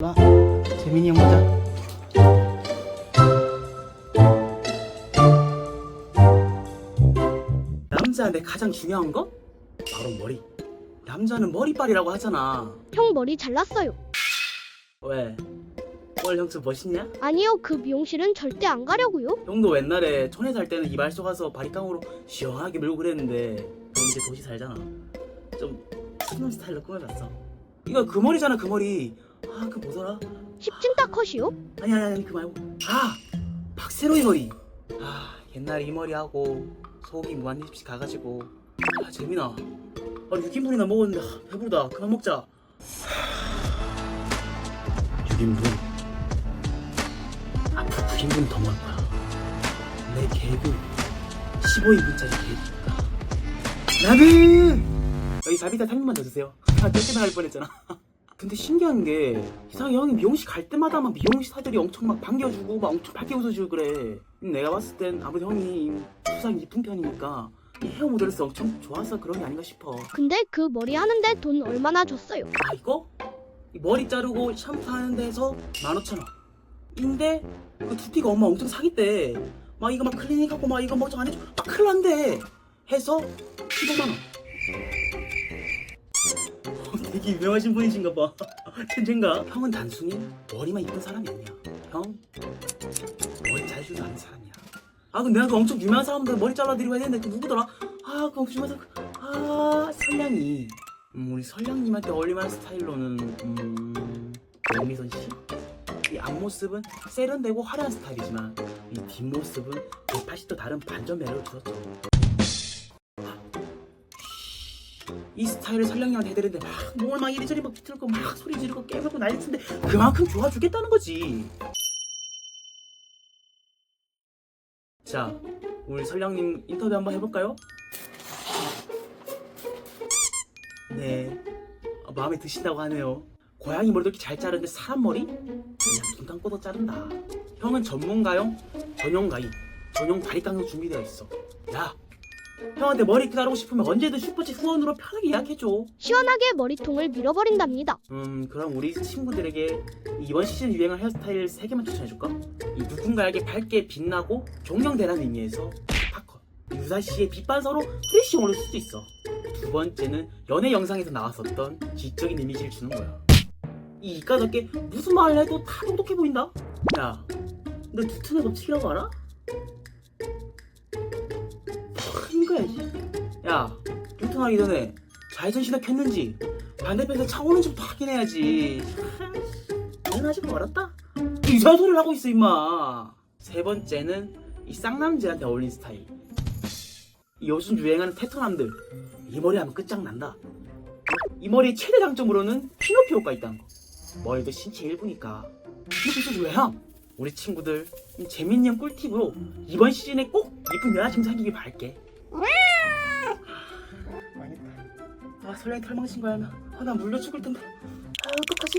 와, 재민이 형 보자. 남자한테 가장 중요한 거? 바로 머리. 남자는 머리빨이라고 하잖아. 형 머리 잘랐어요. 왜? 뭘 형수 멋있냐? 아니요, 그 미용실은 절대 안 가려고요. 형도 옛날에 촌에 살 때는 이발소 가서 바리깡으로 시원하게 밀고 그랬는데 형 이제 도시 살잖아. 좀 스놈 스타일로 꾸며봤어. 이거 그 머리잖아 그 머리. 아 그 뭐더라? 10층 컷이요? 아니 아니 아니 그 말고. 아 박세로이 머리 아 옛날에 이 머리 하고 소고기 무한리집씩 가가지고. 아 재민아 아 6인분이나 먹었는데 아, 배부르다. 그만 먹자. 6인분 앞으로 9인분 더 먹을 거야 내 계획은 15인분짜리 계획이니까. 나는! 여기 한 입만 더 주세요 아 쫓겨 나갈 뻔했잖아. 근데 신기한 게 이상하게 형이 미용실 갈 때마다 막 미용사들이 엄청 막 반겨주고 막 엄청 밝게 웃어주고 그래. 내가 봤을 땐 아무래도 형이 수상 이쁜 편이니까 이 헤어 모델로서 엄청 좋아서 그런 게 아닌가 싶어. 근데 그 머리 하는데 돈 얼마나 줬어요? 아 이거? 이 머리 자르고 샴푸하는 데서 15,000원. 인데 그 두피가 엄마 엄청 사기대. 막 이거 막 클리닉 하고 막 이거 뭐좀 안 해줘 막 큰일 난대. 해서 15만원. 되게 유명하신 분이신가 봐 천재인가? 형은 단순히 머리만 이쁜 사람이 아니야 형 머리 잘 주지 않는 사람이야 아 근데 내가 그 엄청 유명한 사람들 머리 잘라드리고 되는데 그 누구더라? 아그 엄청 유명한 사람 아 설량이 음, 우리 설량님한테 어울릴만한 스타일로는 음, 영미선 씨? 이 앞모습은 세련되고 화려한 스타일이지만 이 뒷모습은 180도 다른 반전 매력을 주었죠 이 스타일을 설량님한테 해드리는데 막 몸을 막 이리저리 막 비틀고 막 소리 지르고 깨물고 난리 치는데 그만큼 좋아주겠다는 거지. 자 우리 설량님 인터뷰 한번 해볼까요? 네. 어, 마음에 드신다고 하네요. 고양이 머리도 이렇게 잘 자르는데 사람 머리? 그냥 눈 감고도 자른다. 형은 전문가용 전용 가이 전용 바리깡으로 준비되어 있어. 야 형한테 머리 자르고 싶으면 언제든 슈퍼챗 후원으로 편하게 예약해줘 시원하게 머리통을 밀어버린답니다. 음 그럼 우리 친구들에게 이번 시즌 유행할 헤어스타일 3개만 추천해줄까? 이 누군가에게 밝게 빛나고 존경되라는 의미에서 팝컷 유사시의 빛반서로 프레시용으로 쓸수 있어 두 번째는 연애 영상에서 나왔었던 지적인 이미지를 주는 거야 이 이까졌게 무슨 말을 해도 다 똑똑해 보인다? 야너 뉴턴의 법칙이라고 알아? 이거야지 야 뉴턴 하기 전에 좌회전 신호 켰는지 반대편에서 차 오는지부터 확인해야지. 당연하지 뭐 알았다? 이상한 소리를 하고 있어 임마. 세 번째는 이 쌍남자한테 어울린 스타일. 이 요즘 유행하는 테토남들 이 머리 하면 끝장난다. 이 머리의 최대 장점으로는 피노피 효과 있다는 거. 머리도 신체 일부니까. 있어도 왜요? 우리 친구들 형 꿀팁으로 이번 시즌에 꼭 이쁜 여자친구 사귀길 바랄게 설레 털망친 거야 아, 나 물려 죽을 텐데 아 어떡하지?